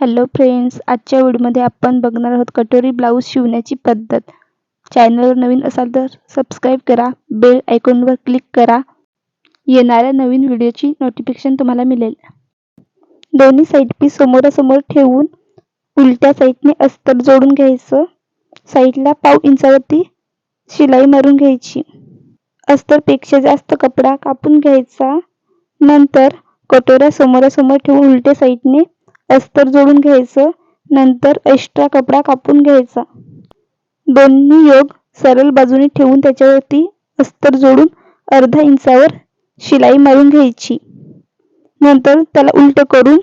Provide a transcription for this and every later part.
Hello friends आजच्या व्हिडिओमध्ये आपण बघणार आहोत कटोरी ब्लाऊज शिवण्याची पद्धत. चॅनलवर नवीन असाल तर सबस्क्राईब करा बेल आयकॉनवर क्लिक करा. येणाऱ्या नवीन व्हिडिओची नोटिफिकेशन तुम्हाला मिळेल. दोन्ही साईड पीस समोरासमोर ठेवून उलट्या साईडने अस्तर जोडून घ्यायचं. साईडला पाव इंचावरती शिलाई मारून घ्यायची. अस्तरपेक्षा जास्त कपडा कापून घ्यायचा. नंतर कटोऱ्या समोरासमोर ठेवून उलट्या साईडने अस्तर जोडून घ्यायचं नंतर एक्स्ट्रा कपडा कापून घ्यायचा. दोन्ही योग सरळ बाजूने ठेवून त्याच्यावरती अस्तर जोडून अर्धा इंचावर शिलाई मारून घ्यायची. नंतर त्याला उलट करून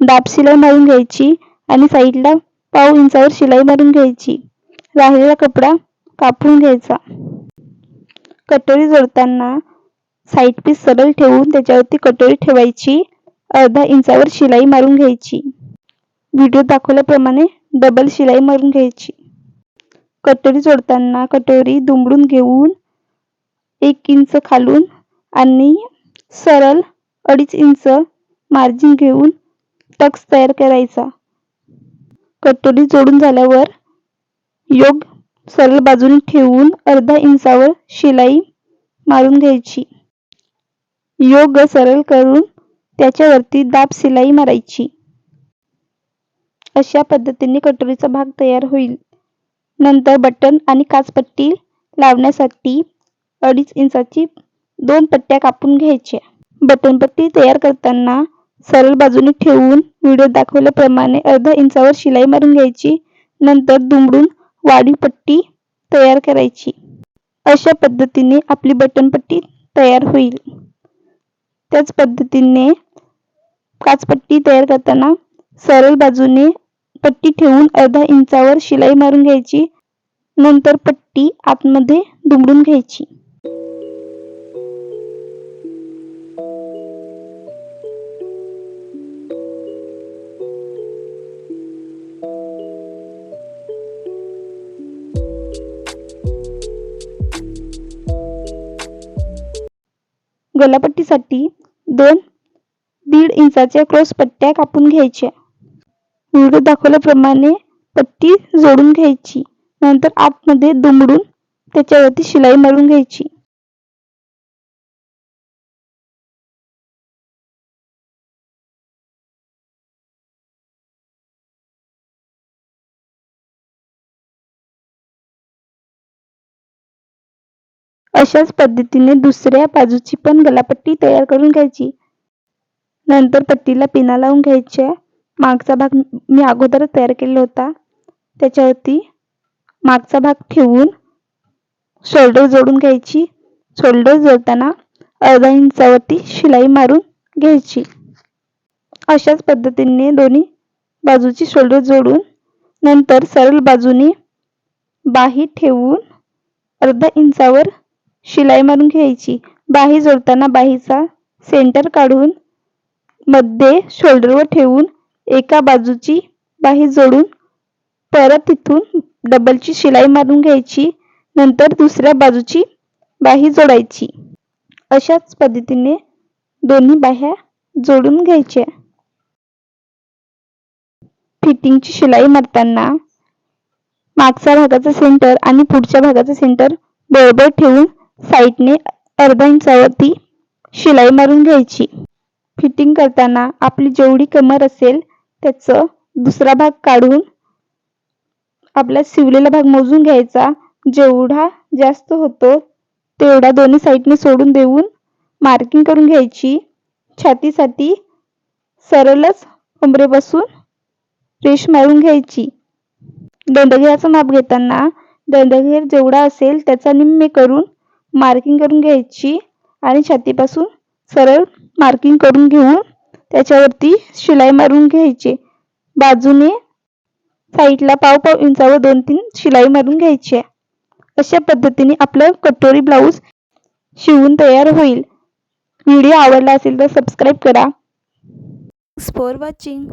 दाब शिलाई मारून घ्यायची आणि साईडला पाव इंचावर शिलाई मारून घ्यायची. राहिलेला कपडा कापून घ्यायचा. कटोरी जोडताना साईड पीस सरळ ठेवून त्याच्यावरती कटोरी ठेवायची. अर्धा इंचावर शिलाई मारून घ्यायची. व्हिडिओ दाखवल्याप्रमाणे डबल शिलाई मारून घ्यायची. कटोरी जोडताना कटोरी दुमडून घेऊन एक इंच खालून आणि सरळ अडीच इंच मार्जिन घेऊन टक्स तयार करायचा. कटोरी जोडून झाल्यावर योग सरळ बाजूने ठेवून अर्धा इंचावर शिलाई मारून घ्यायची. योग सरळ करून त्याच्यावरती दाब शिलाई मारायची. अशा पद्धतीने कटोरीचा भाग तयार होईल. नंतर बटन आणि काचपट्टी लावण्यासाठी अडीच इंचाची दोन पट्ट्या कापून घ्यायच्या. बटनपट्टी तयार करताना सरळ बाजूने ठेवून व्हिडिओ दाखवल्याप्रमाणे अर्धा इंचावर शिलाई मारून घ्यायची. नंतर दुमडून वाढीव पट्टी तयार करायची. अशा पद्धतीने आपली बटनपट्टी तयार होईल. त्याच पद्धतीने काचपट्टी तयार करताना सरळ बाजूने पट्टी ठेवून अर्धा इंचावर शिलाई मारून घ्यायची. नंतर पट्टी आतमध्ये दुमडून घ्यायची. गलापट्टीसाठी दोन दीड इंचाच्या क्रॉस पट्ट्या कापून घ्यायच्या. व्हिडिओ दाखवल्याप्रमाणे पट्टी जोडून घ्यायची. नंतर आतमध्ये दुमडून त्याच्यावरती शिलाई मारून घ्यायची. अशाच पद्धतीने दुसऱ्या बाजूची पण गलापट्टी तयार करून घ्यायची. नंतर पट्टीला पिना लावून घ्यायचे. मागचा भाग मी अगोदर तयार केला होता. त्याच्यावरती मागचा भाग ठेवून शोल्डर जोडून घ्यायची. शोल्डर जोडताना अर्धा इंचावरती शिलाई मारून घ्यायची. अशाच पद्धतीने दोन्ही बाजूची शोल्डर जोडून नंतर सरळ बाजूने बाही ठेवून अर्धा इंचावर शिलाई मारून घ्यायची. बाही जोडताना बाहीचा सेंटर काढून मध्ये शोल्डरवर ठेवून एका बाजूची बाही जोडून परत तिथून डबलची शिलाई मारून घ्यायची. नंतर दुसऱ्या बाजूची बाही जोडायची. अशाच पद्धतीने दोन्ही बाह्या जोडून घ्यायच्या. फिटिंगची शिलाई मारताना मागच्या भागाचा सेंटर आणि पुढच्या भागाचा सेंटर बरोबर ठेवून साईडने अर्धा इंचावरती शिलाई मारून घ्यायची. फिटिंग करताना आपली जेवढी कमर असेल त्याचं दुसरा भाग काढून आपला शिवलेला भाग मोजून घ्यायचा. जेवढा जास्त होतो तेवढा दोन्ही साईडने सोडून देऊन मार्किंग करून घ्यायची. छातीसाठी सरळच कमरेपासून रेश मारून घ्यायची. दंडघेराचं माप घेताना दंडघेर जेवढा असेल त्याचा निम्मे करून मार्किंग करून घ्यायची आणि छातीपासून सरळ मार्किंग करून घेऊन त्याच्यावरती शिलाई मारून घ्यायची. बाजूने साईडला पाव पाव इंचावर दोन तीन शिलाई मारून घ्यायची. अशा पद्धतीने आपलं कटोरी ब्लाऊज शिवून तयार होईल. व्हिडिओ आवडला असेल तर सबस्क्राईब करा. For watching